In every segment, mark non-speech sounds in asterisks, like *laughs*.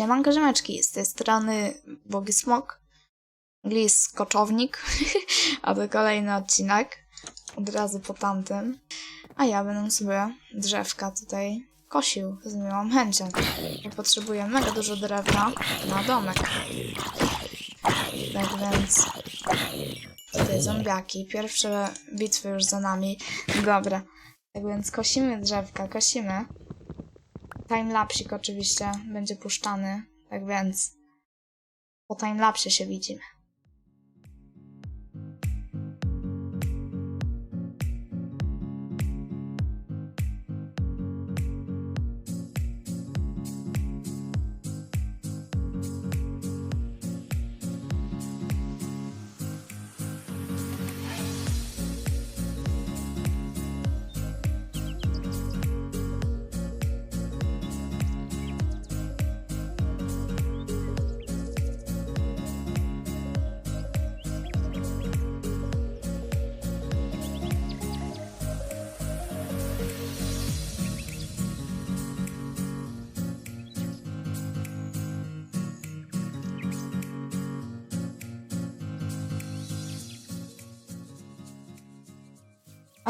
Siemanko ziomeczki, z tej strony Bogi Smok, Glis Koczownik, *laughs* a to kolejny odcinek, od razu po tamtym. A ja będę sobie drzewka tutaj kosił z miłą chęcią, potrzebuję mega dużo drewna na domek. Tak więc tutaj zombiaki, pierwsze bitwy już za nami. Dobra, tak więc kosimy drzewka, kosimy. Timelapsik oczywiście będzie puszczany, tak więc po timelapsie się widzimy.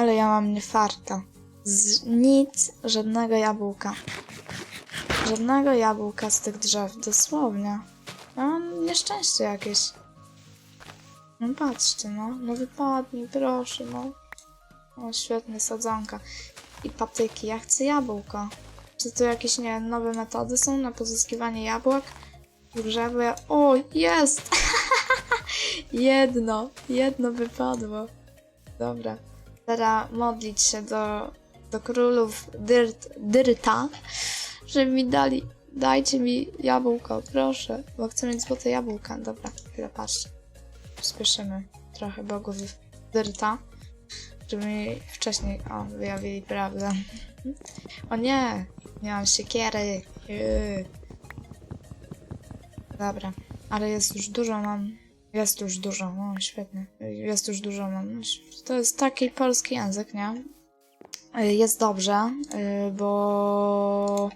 Ale ja mam niefarta. Z nic, żadnego jabłka. Żadnego jabłka z tych drzew, dosłownie. Ja mam nieszczęście jakieś. No patrzcie, no. No wypadnij, proszę, no. O, świetnie, sadzonka. I patyki, ja chcę jabłko. Czy to jakieś, nie nowe metody są na pozyskiwanie jabłek? W grze, bo ja... O, jest! *laughs* jedno, jedno wypadło. Dobra. Teraz modlić się do, do królów Dyrt, Dyrta, żeby mi dali. Dajcie mi jabłko, proszę, bo chcę mieć złote jabłka. Dobra, chwilę patrzcie. Spieszymy trochę bogów Dyrta, żeby mi wcześniej, o, wyjawili prawdę. O nie, mam siekiery. Yy. Dobra, ale jest już dużo, mam jest już dużo, o świetnie. Jest już dużo, mam. To jest taki polski język, nie? Jest dobrze, y, bo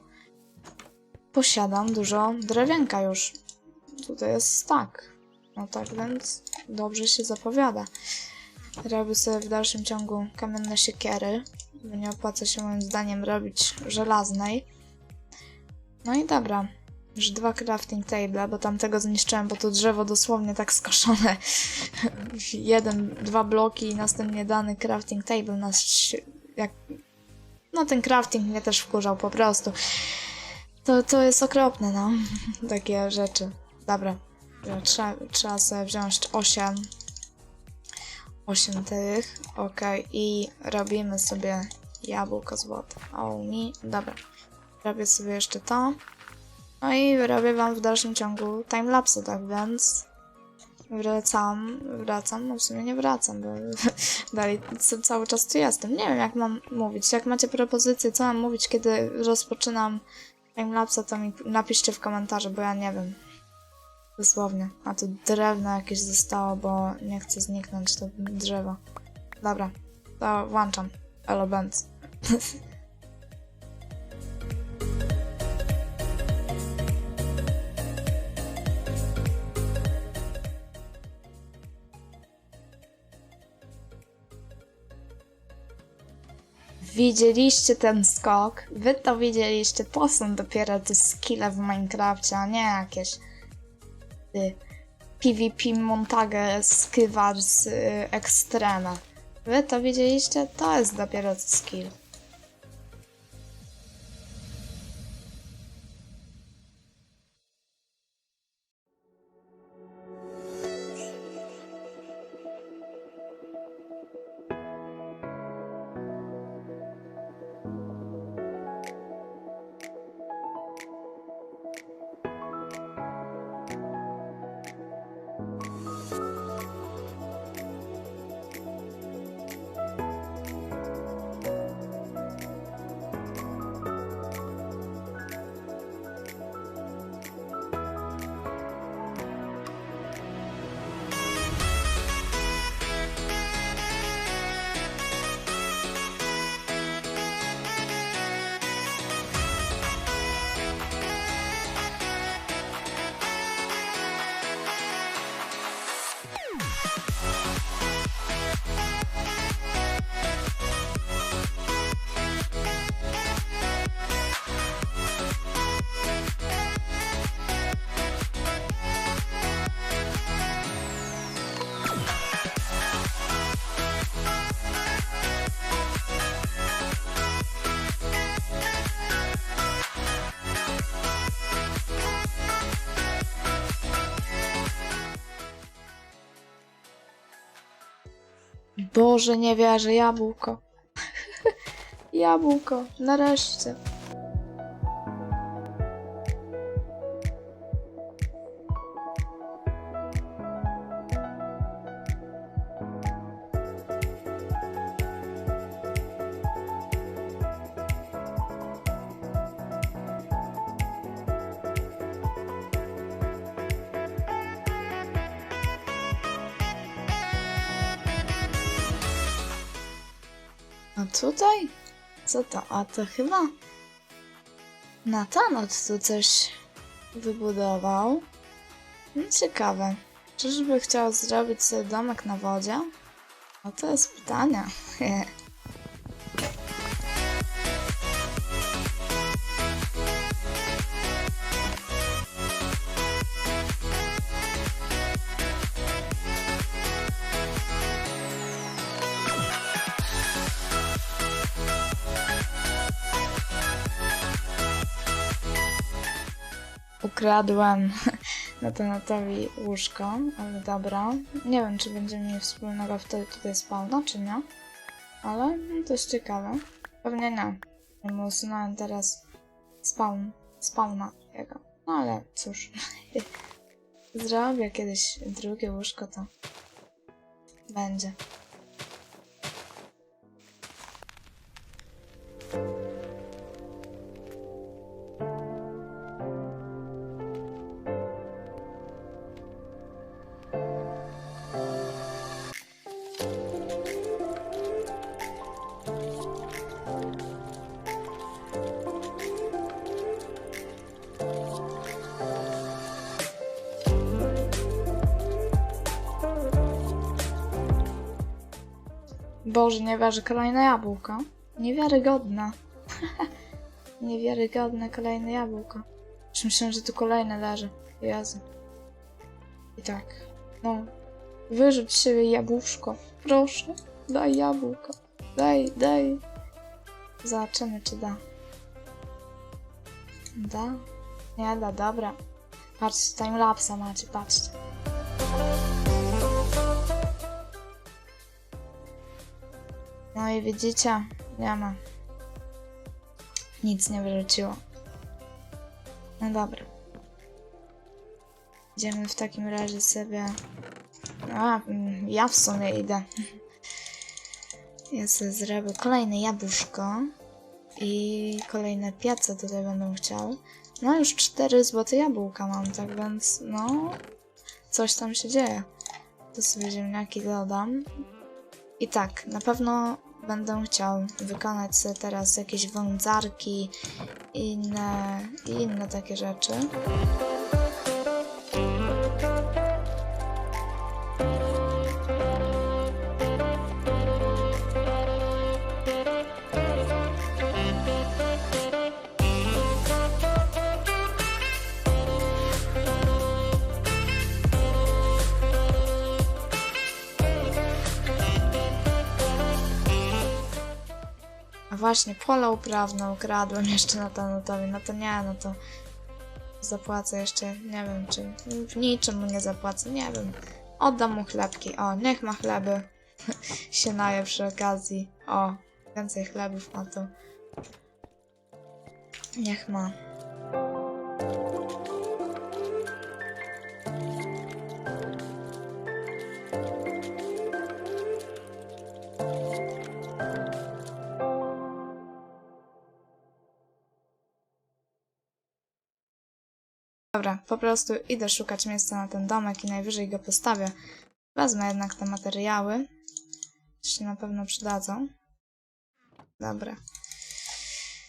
posiadam dużo drewienka już. Tutaj jest tak. No tak więc dobrze się zapowiada. Robię sobie w dalszym ciągu kamienne siekiery, bo nie opłaca się moim zdaniem robić żelaznej. No i dobra. Już dwa crafting table, bo tamtego zniszczyłem, bo to drzewo dosłownie tak skoszone. *laughs* Jeden, dwa bloki i następnie dany crafting table nas jak... No ten crafting mnie też wkurzał po prostu. To, to jest okropne, no. *laughs* Takie rzeczy. Dobra. Trzeba, trzeba sobie wziąć 8. 8 tych. Okej. I robimy sobie jabłko złote. O, mi. Dobra. Robię sobie jeszcze to. No i robię wam w dalszym ciągu timelapse, tak więc wracam, wracam, no w sumie nie wracam, bo *laughs* dalej cały czas tu jestem. Nie wiem jak mam mówić, jak macie propozycje, co mam mówić, kiedy rozpoczynam timelapse, to mi napiszcie w komentarzu, bo ja nie wiem. Dosłownie. A tu drewno jakieś zostało, bo nie chcę zniknąć to drzewo. Dobra, to włączam. Elo Benz. *laughs* Widzieliście ten skok? Wy to widzieliście. To są dopiero te skille w Minecrafcie, a nie jakieś ty, PvP Montage Skywars y, Extreme. Wy to widzieliście? To jest dopiero skill. Boże, nie wierzę, jabłko. *laughs* jabłko, nareszcie. Tutaj? Co to? A to chyba Natanot tu coś wybudował. No ciekawe. Czyżby chciał zrobić sobie domek na wodzie? No to jest pytanie. *laughs* Ukradłem *laughs* Natanatowi łóżko, ale dobra. Nie wiem, czy będziemy mieli wspólnego wtedy tutaj spawna, czy nie. Ale no, jest ciekawe. Pewnie nie. Bo usunąłem teraz spawn, spawna jego. No ale cóż. *laughs* Zrobię kiedyś drugie łóżko, to będzie. Boże, nie wierzę, kolejne jabłko. Niewiarygodne. *laughs* Niewiarygodne kolejne jabłko. Już myślałem, że tu kolejne leży. Jezu. I tak. No. Wyrzuć siebie jabłuszko. Proszę. Daj jabłko. Daj, daj. Zobaczymy, czy da. Da? Nie da, dobra. Patrzcie, timelapsa macie, patrzcie. No i widzicie, ma. Nic nie wyrzuciło. No dobra. Idziemy w takim razie sobie. A, mm, ja w sumie idę. *laughs* Ja sobie zrobię kolejne jabłuszko. I kolejne piece tutaj będą chciały. No już cztery złote jabłka mam, tak więc no. Coś tam się dzieje. To sobie ziemniaki dodam. I tak, na pewno będę chciał wykonać sobie teraz jakieś wądzarki i inne, i inne takie rzeczy. A właśnie, pole uprawne ukradłem jeszcze na Tanutowi. No to nie, no to zapłacę jeszcze, nie wiem, czy niczym mu nie zapłacę, nie wiem. Oddam mu chlebki, o, niech ma chleby. *laughs* się naje przy okazji. O, więcej chlebów ma to. Niech ma. Po prostu idę szukać miejsca na ten domek i najwyżej go postawię. Wezmę jednak te materiały. się na pewno przydadzą. Dobra.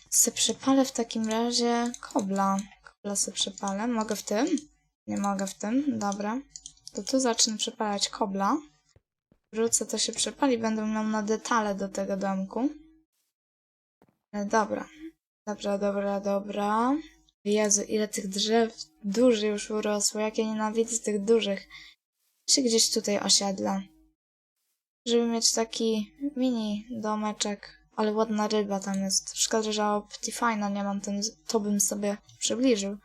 Se przepalę w takim razie kobla. Kobla se przepalę. Mogę w tym? Nie mogę w tym. Dobra. To tu zacznę przepalać kobla. Wrócę, to się przepali. Będę miał na detale do tego domku. E, Dobra. Dobra, dobra, dobra. Jezu, ile tych drzew dużych już urosło. Jak ja nienawidzę tych dużych. Się gdzieś tutaj osiedla. Żeby mieć taki mini domeczek. Ale ładna ryba tam jest. Szkoda, że Optifine'a nie mam, ten, to bym sobie przybliżył.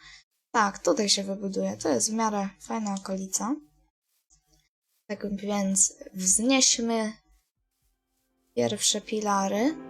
Tak, tutaj się wybuduje. To jest w miarę fajna okolica. Tak więc wznieśmy pierwsze pilary.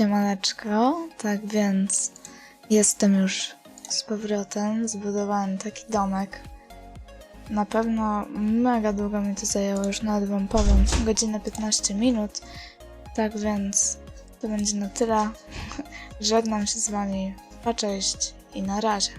Siemaneczko, tak więc jestem już z powrotem, zbudowałem taki domek. Na pewno mega długo mi to zajęło, już nawet wam powiem, godzinę 15 minut. Tak więc to będzie na tyle. *laughs* Żegnam się z wami, pa cześć i na razie.